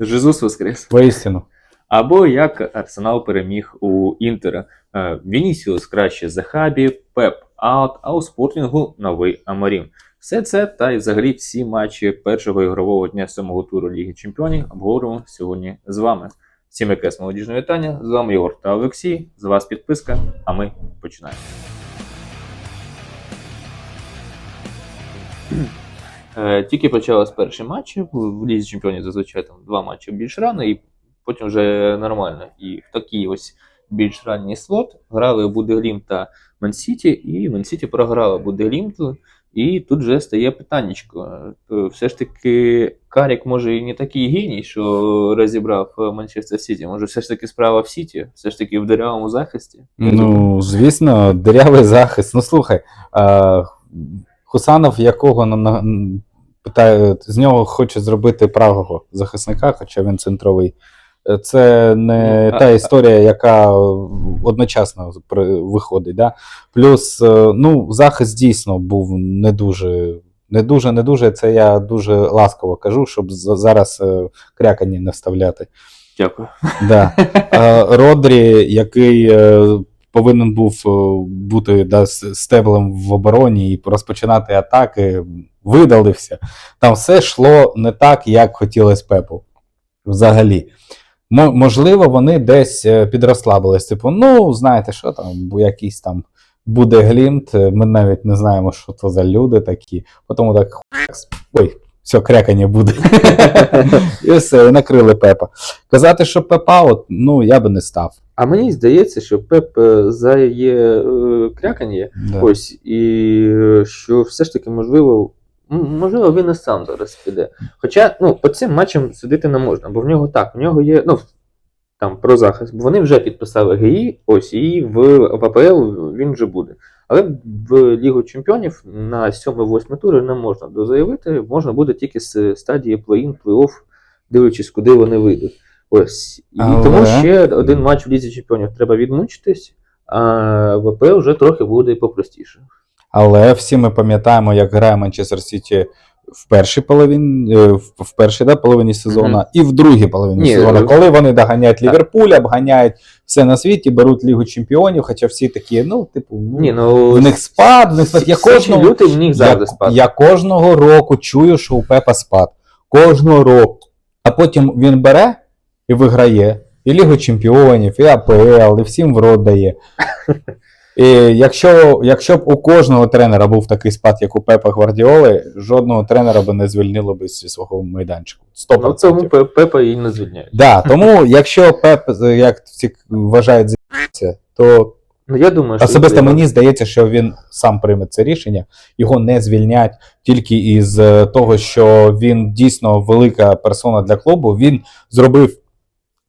Жезус воскрес. Воістину. Або як Арсенал переміг у Інтера. Е, Вінісіус краще за Хабі, Пеп аут, а у спортінгу новий Амарім. Все це та й взагалі всі матчі першого ігрового дня сьомого туру Ліги Чемпіонів обговоримо сьогодні з вами. Всім якесь молодіжне вітання. З вами Єгор та Олексій. З вас підписка, а ми починаємо. Е, Тільки почалось перші матчі. В в Лізі Чемпіонів зазвичай там два матчі більш рано, і потім вже нормально. І в такий ось більш ранній слот грали Будеглім та Мансіті, і Мансіті програла Будеглімту. І тут вже стає питаннячко. Все ж таки, Карік може і не такий геній, що розібрав е, Манчестер Сіті. Може, все ж таки справа в Сіті, все ж таки в деревому захисті. Ну, звісно, дирявий захист. Ну слухай, а, Хусанов, якого питає, з нього хоче зробити правого захисника, хоча він центровий. Е, Це не Ну, а- та історія, яка одночасно виходить. Да? Плюс, е, ну, захист дійсно був не дуже. Не дуже, не дуже, це я дуже ласково кажу, щоб зараз е, крякані не вставляти. Дякую. Да. Родрі, який повинен був е, бути да, стеблем в обороні і розпочинати атаки, видалився. Там все йшло не так, як хотілося Пепу. Взагалі. Мо- Можливо, вони десь е, підрослабились. Типу, ну, знаєте, що там, бо якийсь там буде глімт, е, ми навіть не знаємо, що це за люди такі. Потім так. Ой, все, крякання буде. І все, і накрили Пепа. Казати, що Пепа, от, ну я би не став. А мені здається, що Пеп е, за є е, крякання, Да. ось, і е, що все ж таки можливо. Можливо, він і сам зараз піде. Хоча, ну, по цим матчам судити не можна, бо в нього так, в нього є, ну, там про захист, бо вони вже підписали ГІ, ось, і в, в АПЛ він вже буде. Але в Лігу Чемпіонів на 7-8 тури не можна дозаявити, можна буде тільки з стадії плей-ін, плей-офф, дивлячись, куди вони вийдуть. Ось. І Але- тому ще один матч в Лізі Чемпіонів треба відмучитись, а в АПЛ вже трохи буде і попростіше. Але всі ми пам'ятаємо, як грає Манчестер Сіті в першій половині, е, в першій да, половині сезону і в другій половині Ні, сезону, е, коли вони доганяють так. Ліверпуль, обганяють все на світі, беруть Лігу Чемпіонів, хоча всі такі, ну, типу, ну, Ні, ну, в них спад, в них спад. Я кожного, лютий в них завжди я, спад. я кожного року чую, що у Пепа спад. Кожного року. А потім він бере і виграє. І Лігу Чемпіонів, і АПЛ, і всім в рот дає. І якщо, якщо б у кожного тренера був такий спад, як у Пепа Гвардіоли, жодного тренера би не звільнило би зі свого майданчику. 100%. Ну, цьому Пе- Пепа і не звільняють. Да, тому якщо Пеп, як всі вважають, з'явиться, то Ну, я думаю, що Особисто мені здається, що він сам прийме це рішення. Його не звільнять тільки із е, того, що він дійсно велика персона для клубу. Він зробив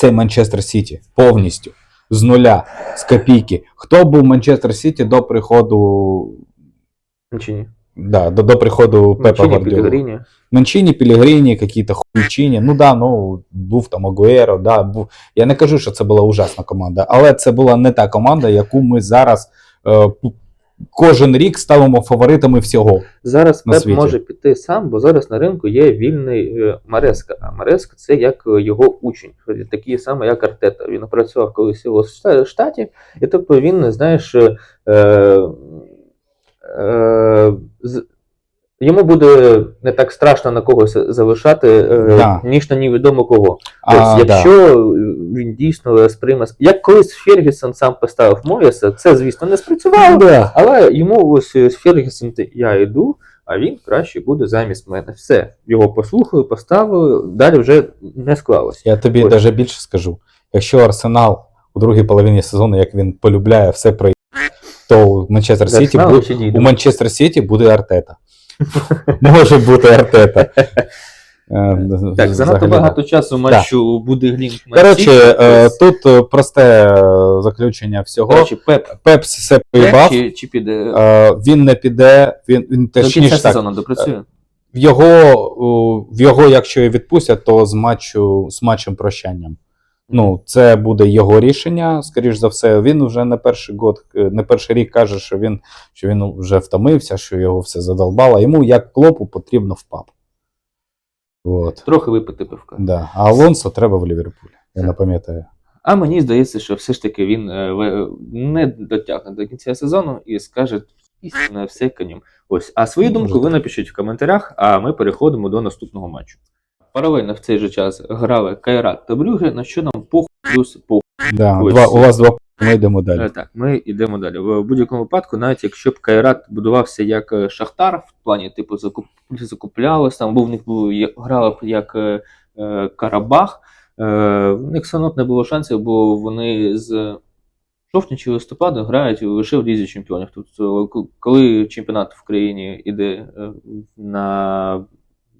цей Манчестер Сіті повністю з нуля, з копійки. Хто був Манчестер Сіті до приходу Чи ні? да, до, до приходу Пепа Манчині, Гвардіоли? Манчині, Пілігрині, якісь хуйчині. Ну да, ну був там Агуеро, да, був. Я не кажу, що це була ужасна команда, але це була не та команда, яку ми зараз е, кожен рік ставимо фаворитами всього. Зараз На Пеп світі. може піти сам, бо зараз на ринку є вільний е, Мареска. А Мареска це як е, його учень, такий самий, як Артета. Він працював колись у Шта- штаті, і тобто він, знаєш, е, е, з- йому буде не так страшно на когось залишати, е, Да. ніж на невідомо кого. А, Ось, да. якщо він дійсно сприйме. Як колись Фергюсон сам поставив Моєса, це, звісно, не спрацювало, Да. але йому ось з Фергюсон я йду, а він краще буде замість мене. Все. Його послухали, поставили, далі вже не склалось. Я тобі Ось. навіть більше скажу: якщо Арсенал у другій половині сезону, як він полюбляє все про то у Манчестер Сіті буде у. Манчестер Сіті буде Артета. Може бути Артета. Е, Так, занадто багато часу матчу буде глім. Коротше, е, тут е, просте заключення всього. Коротше, Пеп, Пеп все поїбав, чи, чи піде він не піде, він, він точніше так. сезону допрацює. В його, в його, якщо і відпустять, то з матчу з матчем прощанням. Ну, це буде його рішення, скоріш за все. Він вже не перший год, е, не перший рік каже, що він, що він вже втомився, що його все задолбало. Йому як клопу потрібно в пап. От. Трохи випити пивка. Да. А Алонсо треба в Ліверпуль. Я не пам'ятаю. А мені здається, що все ж таки він е, не дотягне до кінця сезону і скаже істинне все конем. Ось. А свою думку ви напишіть в коментарях, а ми переходимо до наступного матчу. Паралельно в цей же час грали Кайрат та Брюге, на що нам похуй плюс похуй. Да. Ось. Два, у вас два ми йдемо далі. Е, Так, ми йдемо далі. В будь-якому випадку, навіть якщо б Кайрат будувався як е, Шахтар, в плані типу закуп... закуплялось, там був в них був я- грали б як е, е, Карабах. Е, в них все одно б не було шансів, бо вони з жовтня чи листопада грають лише в Лізі Чемпіонів. Тобто, к- коли чемпіонат в країні йде е, на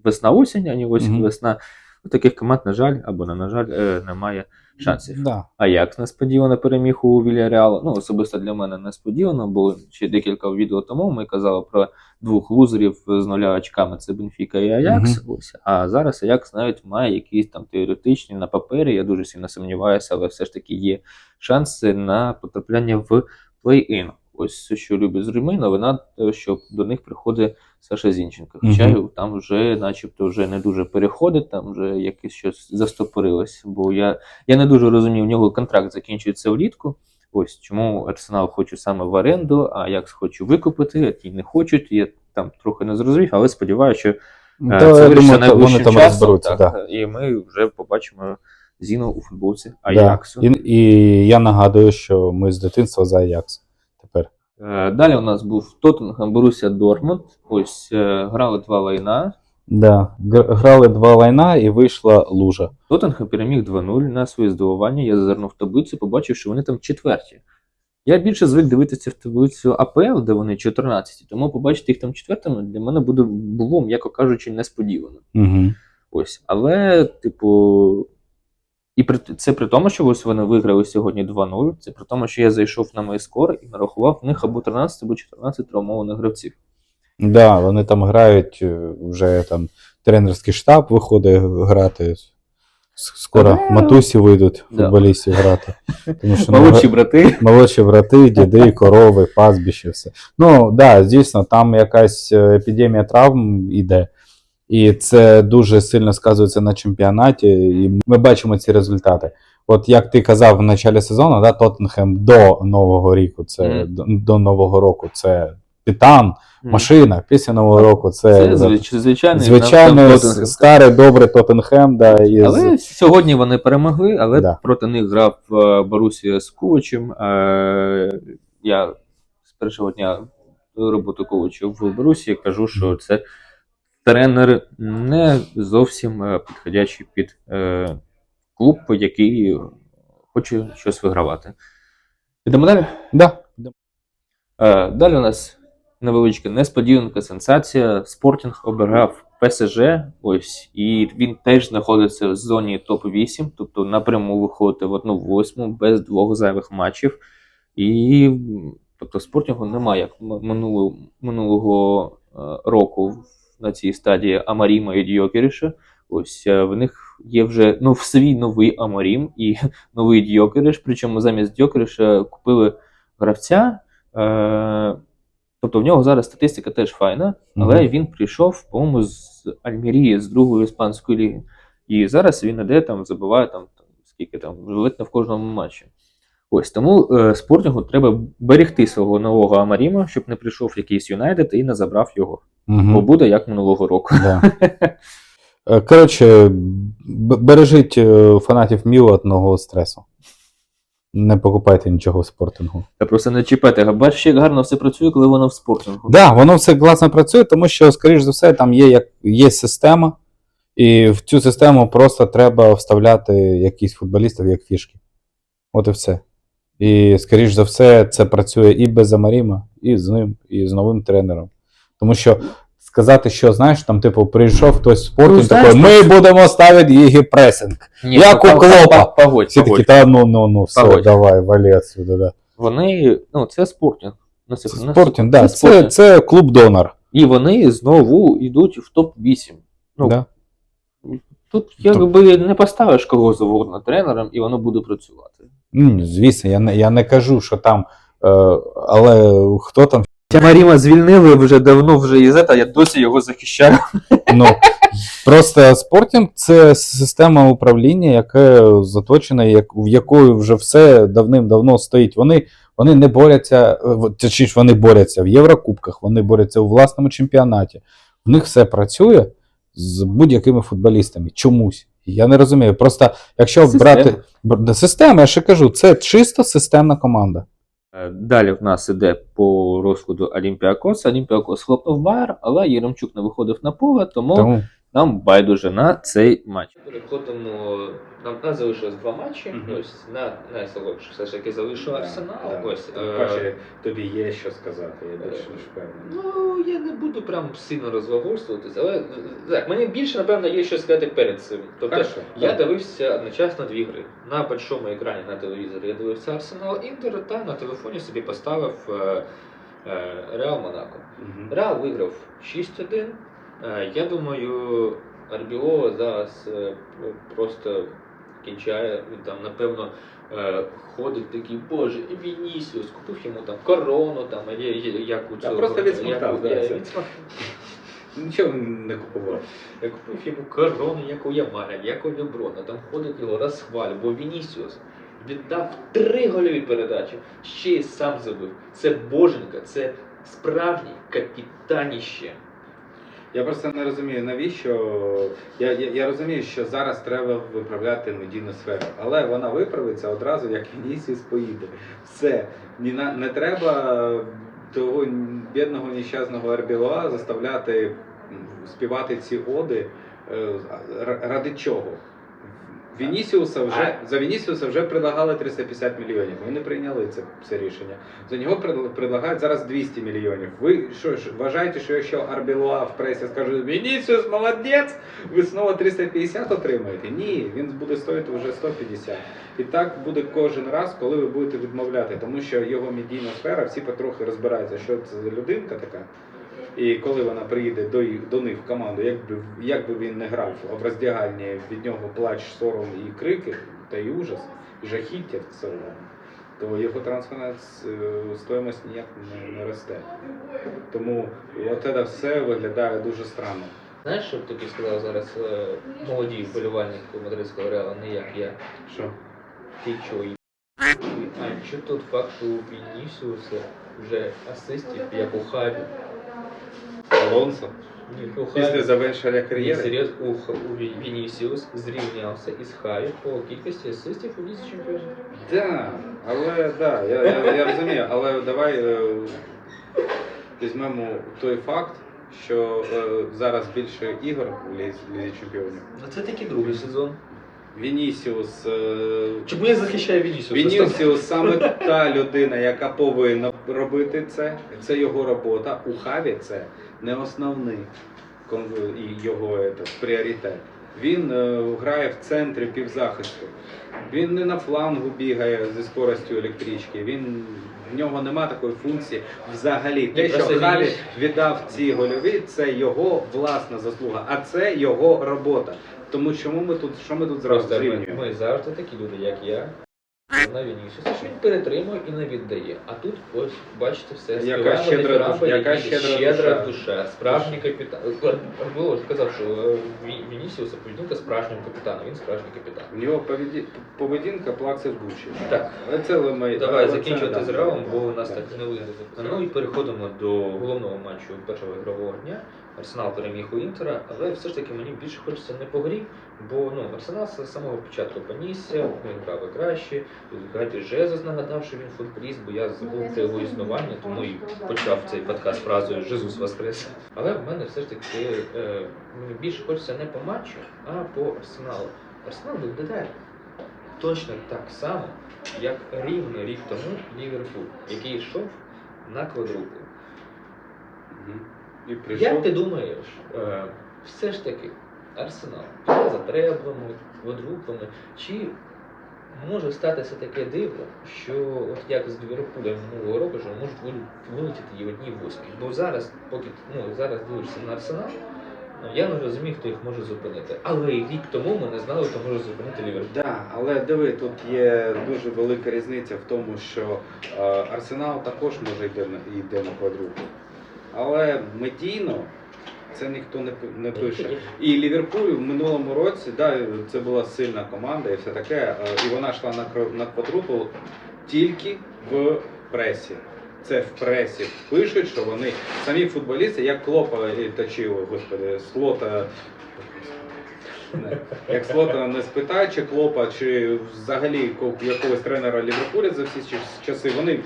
весна-осінь, а не осінь-весна. у таких команд, на жаль, або не на жаль, е, немає шансів. Да. Аякс несподівано переміг у Вільяреала. Ну, особисто для мене несподівано, бо ще декілька відео тому ми казали про двох лузерів з нуля очками: це Бенфіка і Аякс. Ось. А зараз Аякс навіть має якісь там теоретичні на папері. Я дуже сильно сумніваюся, але все ж таки є шанси на потрапляння в плей-ін. Ось що любить з Римі, новина, те, що до них приходить Саша Зінченко. Хоча Мгм. там вже, начебто, вже не дуже переходить, там вже якесь щось застопорилось. Бо я я не дуже розумію, у нього контракт закінчується влітку. Ось чому Арсенал хоче саме в оренду, а Якс хоче викупити, а ті не хочуть. Я там трохи не зрозумів, але сподіваюся, що е, Та, це вирішиться та- вони там часом. так, Да. І ми вже побачимо Зіну у футболці Да. І, і я нагадую, що ми з дитинства за Аякс. Е, Далі у нас був Тоттенхем, Борусsia Дортмунд. Ось е, грали два лайна. Да. Грали два лайна і вийшла лужа. Тоттенхем переміг 2-0 на своє здивування. Я зазирнув в таблицю, побачив, що вони там четверті. Я більше звик дивитися в таблицю АПЛ, де вони 14, тому побачити їх там четвертими для мене буде було, м'яко кажучи, несподівано. Угу. Ось. Але, типу, і при, це при тому, що ось вони виграли сьогодні 2-0. Це при тому, що я зайшов на MyScore і нарахував в них або 13, або 14 травмованих гравців. Да, вони там грають е, вже там тренерський штаб виходить грати. Скоро Та, матусі вийдуть да. футболістів грати. Тому що Молодші ну, брати. молодші брати, діди, корови, пастбище, все. Ну, да, дійсно, там якась е, епідемія травм іде. І це дуже сильно сказується на чемпіонаті, і ми бачимо ці результати. От як ти казав в началі сезону, да, Тоттенхем до Нового року, це Мгм. до, до Нового року це Титан, Мгм. машина. Після Нового року це, Це звич, звичайний, звичайно нам- с- Тоттенхем. старий добрий Тоттенхем. Да, із... Але сьогодні вони перемогли, але Да. проти них грав е, Борусія з Ковачем. Е, Я з першого дня роботи Ковача в Борусі кажу, що це тренер не зовсім е, підходячий під е, клуб, який хоче щось вигравати. Ідемо далі. Да. Е, Далі у нас невеличка несподіванка, сенсація. Спортінг обирав ПСЖ, ось, і він теж знаходиться в зоні топ-8, тобто напряму виходити в одну восьму без двох зайвих матчів. І тобто спортінгу немає як минулого, минулого року на цій стадії Амаріма і Дьокеріша. Ось е, в них є вже ну, в свій новий Амарім і новий Дьокеріш. Причому замість Дьокеріша купили гравця. Е, тобто в нього зараз статистика теж файна, але Мгм. він прийшов, по-моєму, з Альмірії, з другої іспанської ліги. І зараз він іде там, забиває там, там скільки там, ледь не в кожному матчі. Ось тому е, спортингу треба берегти свого нового Амаріма, щоб не прийшов якийсь Юнайтед і не забрав його. Мгм. Бо буде як минулого року. Да. Е, Коротше, бережіть е, фанатів Мілу від нового стресу. Не покупайте нічого в спортингу. Та просто не чіпайте. Бачиш, як гарно все працює, коли воно в спортингу. Да, воно все класно працює, тому що, скоріш за все, там є, як, є система, і в цю систему просто треба вставляти якісь футболістів як фішки. От і все. І, скоріш за все, це працює і без Амаріма, і з ним, і з новим тренером. Тому що сказати, що, знаєш, там, типу, прийшов хтось в спорт, Ну, такий, ми будемо ставити її пресинг. Ні, Як ну, у па- Клопа. па- Погодь, Всі погодь. такі, та ну, ну, ну, все, Погодь. давай, валі отсюда, да. Вони, ну, це спортінг. На Це на спортінг, да, це, спортінг. це клуб-донор. І вони знову йдуть в топ-8. Ну, да. Тут якби не поставиш кого завгодно тренером, і воно буде працювати. Ну, звісно, я не, я не кажу, що там, е, але хто там Маріма звільнили вже давно вже із ета, я досі його захищаю. Ну, просто спортінг це система управління, яка заточена, як, в якою вже все давним-давно стоїть. Вони, вони не борються, е, точніше, вони борються в Єврокубках, вони борються у власному чемпіонаті. В них все працює з будь-якими футболістами. Чомусь. Я не розумію. Просто якщо Система. брати бр- система, я ще кажу, це чисто системна команда. Е, Далі в нас іде по розкладу Олімпіакос. Олімпіакос хлопнув Байер, але Єремчук не виходив на поле, тому Тому нам байдуже на цей матч. Переходимо. Нам нас залишилось два матчі. Мгм. Ось на найсолодше все ж таки залишив Арсенал. Да, Ось Тим е, паче, тобі є що сказати, я більше ніж впевнений. Ну, я не буду прям сильно розглагольствуватися, але е, так, мені більше, напевно, є що сказати перед цим. Тобто, Хорошо, я добре. дивився одночасно дві гри. На большому екрані на телевізорі я дивився Арсенал Інтер, та на телефоні собі поставив е, е, Реал Монако. Реал виграв 6-1. Е, Я думаю, Арбіо зараз е, просто кінчає. Він там, напевно, е, ходить такий, боже, Вінісіус, купив йому там корону, там, а як у цього. просто відсмоктав, да. Нічого не купував. Я купив йому корону, як у Ямаля, як у Леброна. Там ходить його розхвалює, бо Вінісіус віддав три гольові передачі, ще й сам забив. Це боженька, це справжній капітаніще. Я просто не розумію, навіщо. Я, я, я розумію, що зараз треба виправляти медійну сферу, але вона виправиться одразу, як Вінісіс поїде. Все. Ні на- не треба того бідного нещасного Ербілоа заставляти співати ці оди. Е, Ради чого? Вінісіуса вже за Вінісіуса вже предлагали 350 мільйонів. Ми не прийняли це, це рішення. За нього пред- предлагають зараз 200 мільйонів. Ви що ж вважаєте, що якщо Арбілуа в пресі скаже Вінісіус молодець, ви знову 350 отримаєте? Ні, він буде стоїти вже 150. І так буде кожен раз, коли ви будете відмовляти, тому що його медійна сфера, всі потрохи розбираються, що це за людинка така. І коли вона приїде до, їх- до них в команду, як би, він не грав в роздягальні, від нього плач, сором і крики, та й ужас, і жахіття все одно, то його е, стоїмость ніяк не, не росте. Тому от це все виглядає дуже странно. Знаєш, що б тобі сказав зараз е, молоді вболівальники мадридського реала, не як я. Що? Ти чого? і- А що тут факт, що у Вінісіуса вже асистів, як у Хаві? Алонсо? Після завершення кар'єри? у, у Вінісіус зрівнявся із Хаві по кількості асистів у лізі чемпіонів. Да, але да, я, я, я розумію, але давай е, візьмемо той факт, що е, зараз більше ігор у Лізі, Лізі чемпіонів. Ну це такий другий сезон. Вінісіус. е, Чому я захищаю Вінісіуса? Вінісіус саме та людина, яка повинна робити це. Це його робота. У Хаві це не основний його ето, пріоритет. Він е, грає в центрі півзахисту. Він не на флангу бігає зі скоростю електрички. Він в нього нема такої функції взагалі. Те, що Хаві віддав ці гольові, це його власна заслуга, а це його робота. Тому чому ми тут що ми тут зразу Просто ми, зрівнюємо? ми завжди такі люди, як я. На Вінісіуса, що він перетримує і не віддає. А тут ось бачите все. Яка щедра душа, яка які- щедра душа. справжній капітан. Арбуло ж казав, що е, Ві- Вінісіуса поведінка справжнього капітана. Він справжній капітан. В нього поведі- поведінка плакса Бучі. Так. Це лимей. Давай закінчувати з. Реалом, бо у нас Так. так не вийде. Ну і переходимо до головного матчу першого ігрового дня. Арсенал переміг у Інтера, але все ж таки мені більше хочеться не по грі, бо ну, Арсенал з самого початку понісся, він грав і краще. Геті Жезус нагадав, що він футболіст, бо я забув про його існування, тому і почав цей подкаст фразою Жезус Воскрес. Але в мене все ж таки е, мені більше хочеться не по матчу, а по Арсеналу. Арсенал виглядає точно так само, як рівно рік тому Ліверпуль, який йшов на квадруплю. Мгм. І Як ти думаєш, е, все ж таки Арсенал піде за треблами, квадруплами, чи може статися таке диво, що от як з Ліверпулем минулого року, що можуть вилетіти і в одній восьмій. Бо зараз, поки ну, зараз дивишся на Арсенал, Ну, я не розумію, хто їх може зупинити. Але рік тому ми не знали, хто може зупинити Ліверпуль. Да, але диви, тут є дуже велика різниця в тому, що е, Арсенал також може йти на йде на квадруплю. Але медійно це ніхто не, не пише. І Ліверпуль в минулому році, да, це була сильна команда і все таке, е, і вона йшла на, на квадрупл тільки в пресі. Це в пресі пишуть, що вони самі футболісти, як Клопа точив, господи, слота. Не. Як слота не спитає, чи Клопа, чи взагалі ко- якогось тренера Ліверпуля за всі часи, вони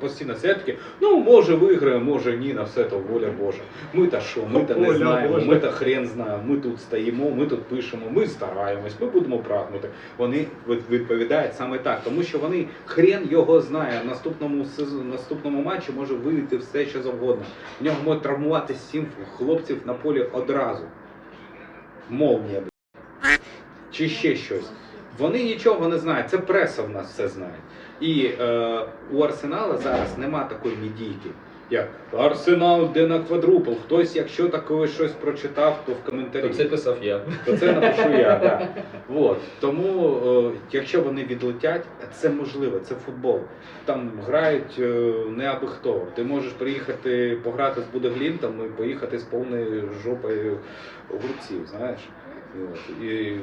постійно такі, ну може виграє, може ні, на все то воля Божа. Ми та що, ми та не Воля знаємо, Божа. ми та хрен знаємо, ми тут стоїмо, ми тут пишемо, ми стараємось, ми будемо прагнути. Вони від- відповідають саме так, тому що вони хрен його знає. В наступному сезону, наступному матчі може вийти все, що завгодно. В нього може травмувати сім хлопців на полі одразу. Молнія, б***ь. чи ще щось. Вони нічого не знають. Це преса в нас все знає. І е, у Арсенала зараз нема такої медійки. Як Арсенал де на квадрупл. Хтось, якщо таке щось прочитав, то в коментарі. То це писав я. То це напишу я, да. Вот. Тому, е, якщо вони відлетять, це можливо, це футбол. Там грають е, не аби хто. Ти можеш приїхати пограти з Будеглінтом і поїхати з повною жопою огурців, знаєш. І От. І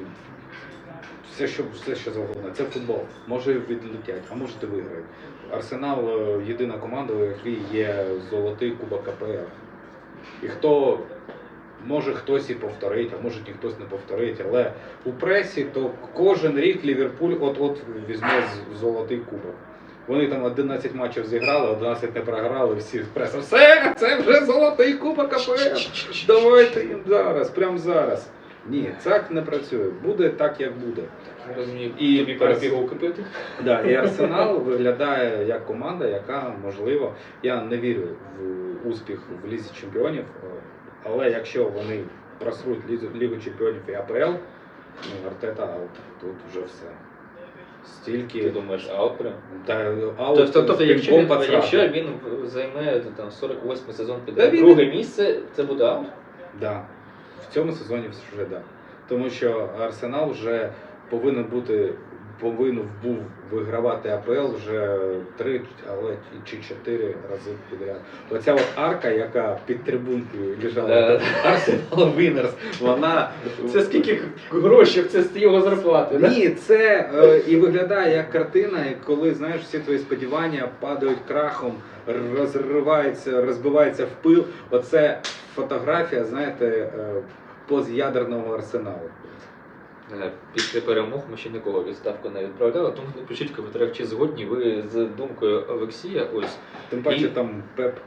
все, що, все, що завгодно. Це футбол. Може відлетять, а може ти виграють. Арсенал е, єдина команда, у якій є золотий кубок КПР. І хто може хтось і повторить, а може ніхто не повторить. Але у пресі то кожен рік Ліверпуль от-от візьме золотий кубок. Вони там 11 матчів зіграли, 11 не програли, всі преса. Все, це вже золотий кубок АПР. Давайте їм зараз, прямо зараз. Ні, так не працює. Буде так, як буде. Розумію, І тобі перепігу. Да, і Арсенал виглядає як команда, яка можливо, я не вірю в успіх в Лізі Чемпіонів, е, але якщо вони просруть Лігу Чемпіонів і АПЛ, ну Артета аут. Тут вже все. Ти думаєш, аут прям? та аут Тобто, тобто якщо, він, якщо він займе там 48 сезон піде він- друге місце, це буде аут? Да. В цьому сезоні вже да. Тому що Арсенал вже повинен бути, повинен був вигравати АПЛ вже три але чи чотири рази підряд. Оця от арка, яка під трибункою лежала. Арсенал Вінерс, вона Це скільки грошей, це з його зарплати, ні, це е, і виглядає як картина, коли знаєш всі твої сподівання падають крахом, розриваються, розбиваються в пил. Оце фотографія, знаєте, е, постядерного арсеналу. Е, Після перемог ми ще нікого відставку не відправляли, тому напишіть в коментарях, чи згодні ви з думкою Олексія. Ось Тим паче І- там Пеп.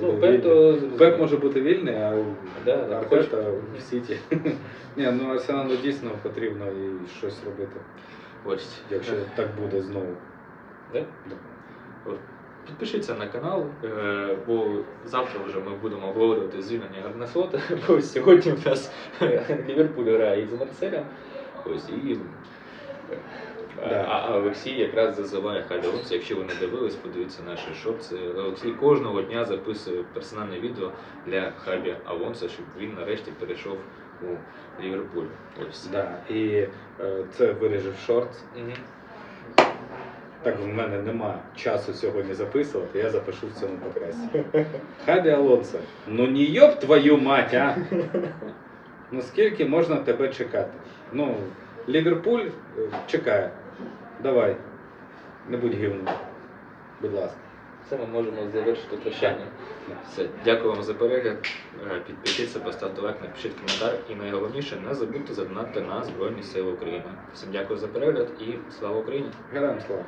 ну, Пеп то Пеп може бути вільний, а Да, да, Артета в Сіті. Ні, ну Арсеналу дійсно потрібно і щось робити, ось. якщо так буде знову. Да? От. Підпишіться на канал, е, бо завтра вже ми будемо обговорювати звільнення Гарнасота, бо сьогодні у нас Ліверпуль грає із Марселем. Ось і. е, Да. А, Олексій якраз зазиває Хабі Алонсо. Якщо ви не дивились, подивіться наші шорти. Олексій кожного дня записує персональне відео для Хабі Алонсо, щоб він нарешті перейшов у Ліверпуль. Ось. Да. І е, це виріжив шорт. Мгм. Так в мене нема часу сьогодні записувати, я запишу в цьому подкасті. Хабі Алонсо, ну не йоб твою мать, а! Ну скільки можна тебе чекати? Ну, Ліверпуль е, чекає. Давай, не будь гівним. Будь ласка. Це ми можемо завершити прощання. Все, дякую вам за перегляд. Е, Підпишіться, поставте лайк, напишіть коментар. І найголовніше, не забудьте задонатити на Збройні Сили України. Всім дякую за перегляд і слава Україні! Героям слава.